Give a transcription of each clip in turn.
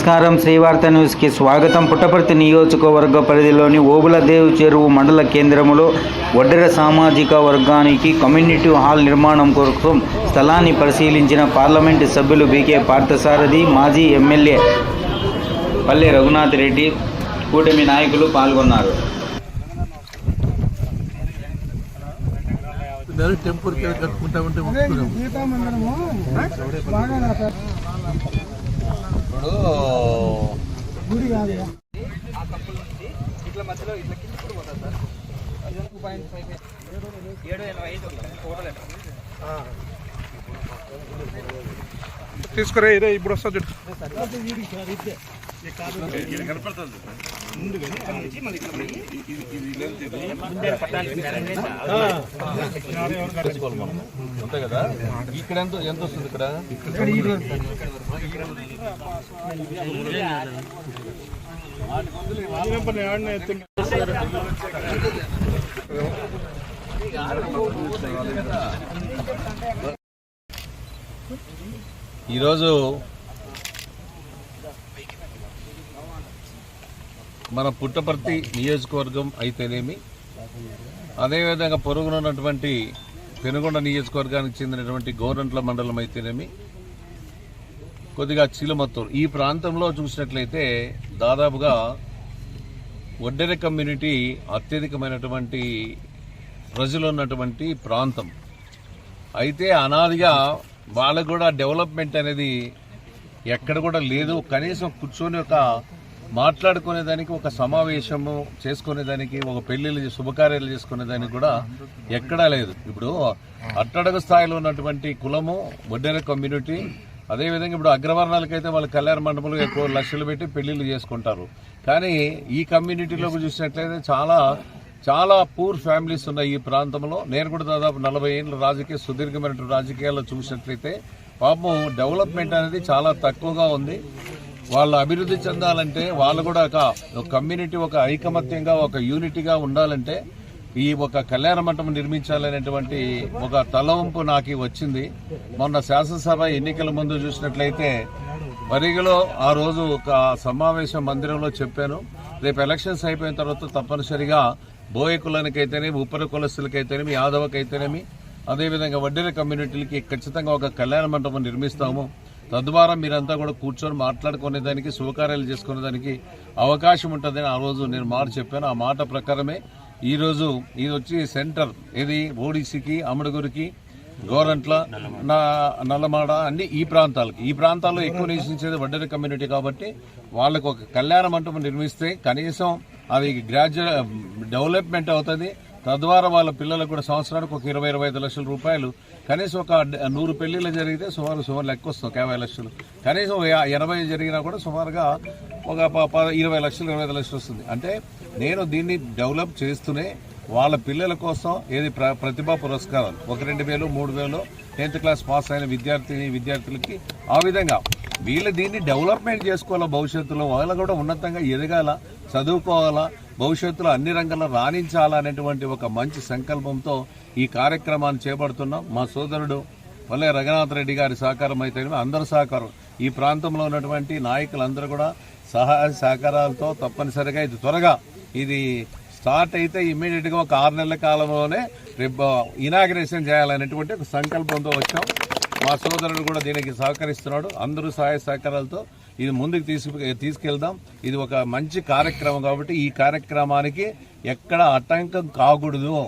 నమస్కారం. శ్రీవార్త న్యూస్కి స్వాగతం. పుట్టపర్తి నియోజకవర్గ పరిధిలోని ఓబులదేవ్ చెరువు మండల కేంద్రములో ఒడ్డెర సామాజిక వర్గానికి కమ్యూనిటీ హాల్ నిర్మాణం కోసం స్థలాన్ని పరిశీలించిన పార్లమెంటు సభ్యులు బీకే పార్థసారథి మాజీ ఎమ్మెల్యే పల్లె రఘునాథ్ రెడ్డి కూటమి నాయకులు పాల్గొన్నారు. టెంపర్ కట్టుకుంటా ఉంటే ఒప్పుకోలేము. తీసుకురా ఇదే ఇప్పుడు వస్తా చూడు. అంతే కదా? ఇక్కడ ఎంత ఎంత వస్తుంది ఇక్కడ? ఈరోజు మన పుట్టపర్తి నియోజకవర్గం అయితేనేమి అదేవిధంగా పొరుగునున్నటువంటి పెనుగొండ నియోజకవర్గానికి చెందినటువంటి గోరంట్ల మండలం అయితేనేమి కొద్దిగా చిలుమత్తూరు. ఈ ప్రాంతంలో చూసినట్లయితే దాదాపుగా ఒడ్డెర కమ్యూనిటీ అత్యధికమైనటువంటి ప్రజలు ఉన్నటువంటి ప్రాంతం. అయితే అనాదిగా వాళ్ళకు కూడా డెవలప్మెంట్ అనేది ఎక్కడ కూడా లేదు. కనీసం కూర్చొని ఒక మాట్లాడుకునేదానికి ఒక సమావేశము చేసుకునేదానికి ఒక పెళ్ళిళ్ళు శుభకార్యాలు చేసుకునేదానికి కూడా ఎక్కడా లేదు. ఇప్పుడు అట్టడుగు స్థాయిలో ఉన్నటువంటి కులము వడ్డెర కమ్యూనిటీ అదేవిధంగా ఇప్పుడు అగ్రవర్ణాలకైతే వాళ్ళు కళ్యాణ మండపంలో ఎక్కువ లక్షలు పెట్టి పెళ్ళిళ్ళు చేసుకుంటారు. కానీ ఈ కమ్యూనిటీలోకి చూసినట్లయితే చాలా చాలా పూర్ ఫ్యామిలీస్ ఉన్నాయి ఈ ప్రాంతంలో. నేను కూడా దాదాపు నలభై ఏళ్ళ రాజకీయ సుదీర్ఘమైన రాజకీయాల్లో చూసినట్లయితే పాపం డెవలప్మెంట్ అనేది చాలా తక్కువగా ఉంది. వాళ్ళు అభివృద్ధి చెందాలంటే వాళ్ళు కూడా ఒక కమ్యూనిటీ ఒక ఐకమత్యంగా ఒక యూనిటీగా ఉండాలంటే ఈ ఒక కళ్యాణ మంటపం నిర్మించాలనేటువంటి ఒక తలవంపు నాకు వచ్చింది. మొన్న శాసనసభ ఎన్నికల ముందు చూసినట్లయితే పరిగిలో ఆ రోజు ఒక సమావేశం మందిరంలో చెప్పాను. రేపు ఎలక్షన్స్ అయిపోయిన తర్వాత తప్పనిసరిగా బోయ కులానికైతేనేమి ఉపర కులస్తులకైతేనేమి యాదవకైతేనేమి అదేవిధంగా వడ్డీల కమ్యూనిటీలకి ఖచ్చితంగా ఒక కళ్యాణ మండపం నిర్మిస్తాము. తద్వారా మీరంతా కూడా కూర్చొని మాట్లాడుకునేదానికి శుభకార్యాలు చేసుకునేదానికి అవకాశం ఉంటుందని ఆ రోజు నేను మాట చెప్పాను. ఆ మాట ప్రకారమే ఈరోజు ఇది వచ్చి సెంటర్ ఇది ఓడిసికి అమడుగురికి గోరంట్ల నా- నల్లమాడ అన్ని ఈ ప్రాంతాలకి. ఈ ప్రాంతాల్లో ఎక్కువ నివసించేది వడ్డెర కమ్యూనిటీ కాబట్టి వాళ్ళకు ఒక కళ్యాణ మంటపం నిర్మిస్తే కనీసం అది గ్రాడ్యుయేట్ డెవలప్మెంట్ అవుతుంది. తద్వారా వాళ్ళ పిల్లలకు కూడా సంవత్సరానికి ఒక ఇరవై ఇరవై ఐదు లక్షల రూపాయలు. కనీసం ఒక నూరు పెళ్ళిళ్ళు జరిగితే సుమారు సుమారు లెక్క వస్తుంది ఒక యాభై లక్షలు. కనీసం ఇరవై ఎనభై జరిగినా కూడా సుమారుగా ఒక ఇరవై లక్షలు ఇరవై ఐదు లక్షలు వస్తుంది. అంటే నేను దీన్ని డెవలప్ చేస్తూనే వాళ్ళ పిల్లల కోసం ఏది ప్ర- ప్రతిభా పురస్కారాలు ఒక రెండు వేలు మూడు వేలు టెన్త్ క్లాస్ పాస్ అయిన విద్యార్థిని విద్యార్థులకి ఆ విధంగా వీళ్ళు దీన్ని డెవలప్మెంట్ చేసుకోవాలా భవిష్యత్తులో? వాళ్ళు కూడా ఉన్నతంగా ఎదగాల చదువుకోవాలా భవిష్యత్తులో అన్ని రంగాల్లో రాణించాలా అనేటువంటి ఒక మంచి సంకల్పంతో ఈ కార్యక్రమాన్ని చేపడుతున్నాం. మా సోదరుడు వల్లే రఘునాథ్ రెడ్డి గారి సహకారం అయితే అందరి సహకారం. ఈ ప్రాంతంలో ఉన్నటువంటి నాయకులందరూ కూడా సహాయ సహకారాలతో తప్పనిసరిగా ఇది త్వరగా ఇది స్టార్ట్ అయితే ఇమ్మీడియట్గా ఒక ఆరు నెలల కాలంలోనే రేపు ఇనాగ్రేషన్ చేయాలనేటువంటి ఒక సంకల్పంతో వచ్చాం. మా సోదరుడు కూడా దీనికి సహకరిస్తున్నాడు. అందరూ సహాయ సహకారాలతో ఇది ముందుకు తీసుకు తీసుకెళ్దాం. ఇది ఒక మంచి కార్యక్రమం కాబట్టి ఈ కార్యక్రమానికి ఎక్కడ ఆటంకం కాకూడదు.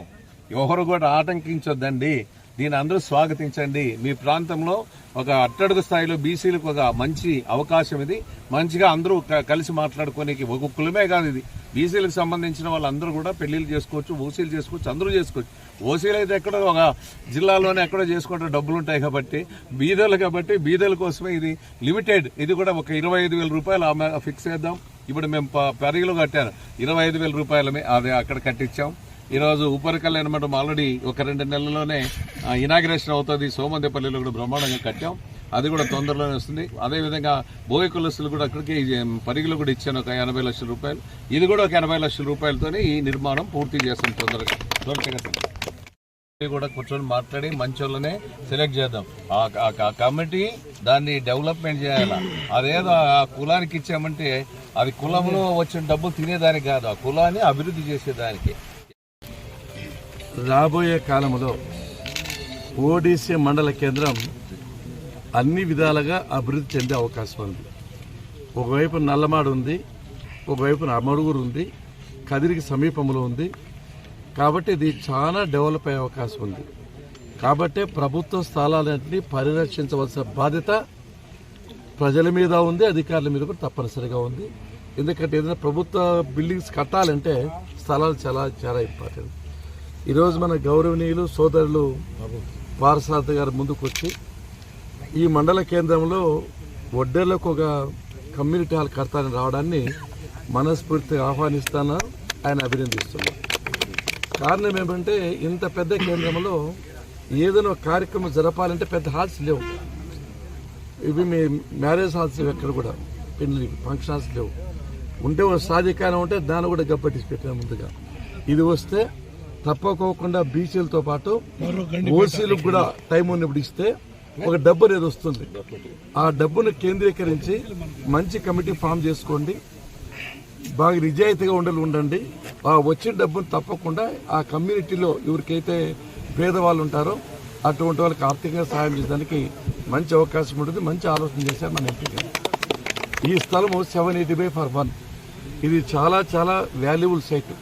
ఎవరు కూడా ఆటంకించొద్దండి. దీని అందరూ స్వాగతించండి. మీ ప్రాంతంలో ఒక అట్టడుగు స్థాయిలో బీసీలకు ఒక మంచి అవకాశం ఇది. మంచిగా అందరూ క- కలిసి మాట్లాడుకోనికి ఒక కులమే కాదు ఇది. బీసీలకు సంబంధించిన వాళ్ళందరూ కూడా పెళ్ళిళ్ళు చేసుకోవచ్చు ఓసీలు చేసుకోవచ్చు అందరూ చేసుకోవచ్చు. ఓసీలు అయితే ఎక్కడో ఒక జిల్లాలోనే ఎక్కడో చేసుకుంటే డబ్బులు ఉంటాయి కాబట్టి బీదలు కాబట్టి బీదల కోసమే ఇది. లిమిటెడ్. ఇది కూడా ఒక ఇరవై ఐదు వేల రూపాయలు ఆమె ఫిక్స్ చేద్దాం. ఇప్పుడు మేము ప- పరిగిలో కట్టాను ఇరవై ఐదు వేల రూపాయలమే అది అక్కడ కట్టించాం. ఈరోజు ఉపరికల్ నిర్మాణం ఆల్రెడీ ఒక రెండు నెలల్లోనే ఇనాగ్రేషన్ అవుతుంది. సోమందేపల్లిలో కూడా బ్రహ్మాండంగా కట్టాం. అది కూడా తొందరలోనే వస్తుంది. అదేవిధంగా భోగి కులస్తులు కూడా అక్కడికి పరిగిలో కూడా ఇచ్చాను ఒక ఎనభై లక్షల రూపాయలు. ఇది కూడా ఒక ఎనభై లక్షల రూపాయలతోనే ఈ నిర్మాణం పూర్తి చేస్తాం తొందరగా. త్వరగా కూడా కూర్చొని మాట్లాడి మంచోళ్ళనే సెలెక్ట్ చేద్దాం. ఆ- ఆ కమిటీ దాన్ని డెవలప్మెంట్ చేయాలి? అదేదో ఆ కులానికి ఇచ్చామంటే అది కులంలో వచ్చిన డబ్బులు తినేదానికి కాదు. ఆ కులాన్ని అభివృద్ధి చేసేదానికి. రాబోయే కాలంలో ఓడిసి మండల కేంద్రం అన్ని విధాలుగా అభివృద్ధి చెందే అవకాశం ఉంది. ఒకవైపు నల్లమాడు ఉంది ఒకవైపు అమరుగురు ఉంది కదిరికి సమీపంలో ఉంది. కాబట్టి ఇది చాలా డెవలప్ అయ్యే అవకాశం ఉంది. కాబట్టి ప్రభుత్వ స్థలాలన్నింటినీ పరిరక్షించవలసిన బాధ్యత ప్రజల మీద ఉంది అధికారుల మీద కూడా తప్పనిసరిగా ఉంది. ఎందుకంటే ఏదైనా ప్రభుత్వ బిల్డింగ్స్ కట్టాలంటే స్థలాలు చాలా చాలా ఇంపార్టెంట్ ఈరోజు మన గౌరవనీయులు సోదరులు పారసారథి గారు ముందుకు వచ్చి ఈ మండల కేంద్రంలో ఒడ్డేర్లకు ఒక కమ్యూనిటీ హాల్ కడతానని రావడాన్ని మనస్ఫూర్తిగా ఆహ్వానిస్తాను. ఆయన అభినందిస్తున్నాను కారణం ఏమంటే ఇంత పెద్ద కేంద్రంలో ఏదైనా కార్యక్రమం జరపాలంటే పెద్ద హాల్స్ లేవు. ఇవి మీ మ్యారేజ్ హాల్స్ ఎక్కడ కూడా. పెళ్ళి ఫంక్షన్ హాల్స్ లేవు. ఉంటే ఒక సాధికారం ఉంటే దాన్ని కూడా గప్పట్టించి పెట్టాను ముందుగా. ఇది వస్తే తప్పకోకుండా బీసీలతో పాటు ఓసీలకు కూడా టైం ఉన్నప్పుడు ఇస్తే ఒక డబ్బు అనేది వస్తుంది. ఆ డబ్బును కేంద్రీకరించి మంచి కమిటీ ఫామ్ చేసుకోండి. బాగా నిజాయితీగా ఉండాలి ఉండండి. ఆ వచ్చిన డబ్బును తప్పకుండా ఆ కమ్యూనిటీలో ఎవరికైతే పేదవాళ్ళు ఉంటారో అటువంటి వాళ్ళకి ఆర్థికంగా సహాయం చేయడానికి మంచి అవకాశం ఉంటుంది. మంచి ఆలోచన చేశారు మన ఎంపీ ఈ స్థలము seven eighty by four one ఇది చాలా చాలా వాల్యుబుల్ సైట్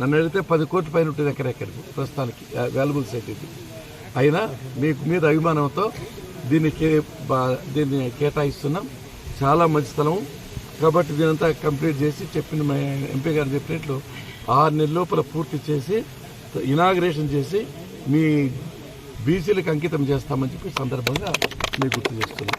నన్ను అడిగితే పది కోట్ల పైన ఉంటుంది ఎక్కడెక్కడికి ప్రస్తుతానికి వాల్యుబుల్ సైట్ అయినా మీకు మీద అభిమానంతో దీన్ని కే దీన్ని కేటాయిస్తున్నాం. చాలా మంచి స్థలం కాబట్టి దీనంతా కంప్లీట్ చేసి చెప్పిన మా ఎంపీ గారు చెప్పినట్లు ఆరు నెలల లోపల పూర్తి చేసి ఇనాగ్రేషన్ చేసి మీ బీసీలకు అంకితం చేస్తామని చెప్పి సందర్భంగా మీకు గుర్తు చేస్తున్నాం.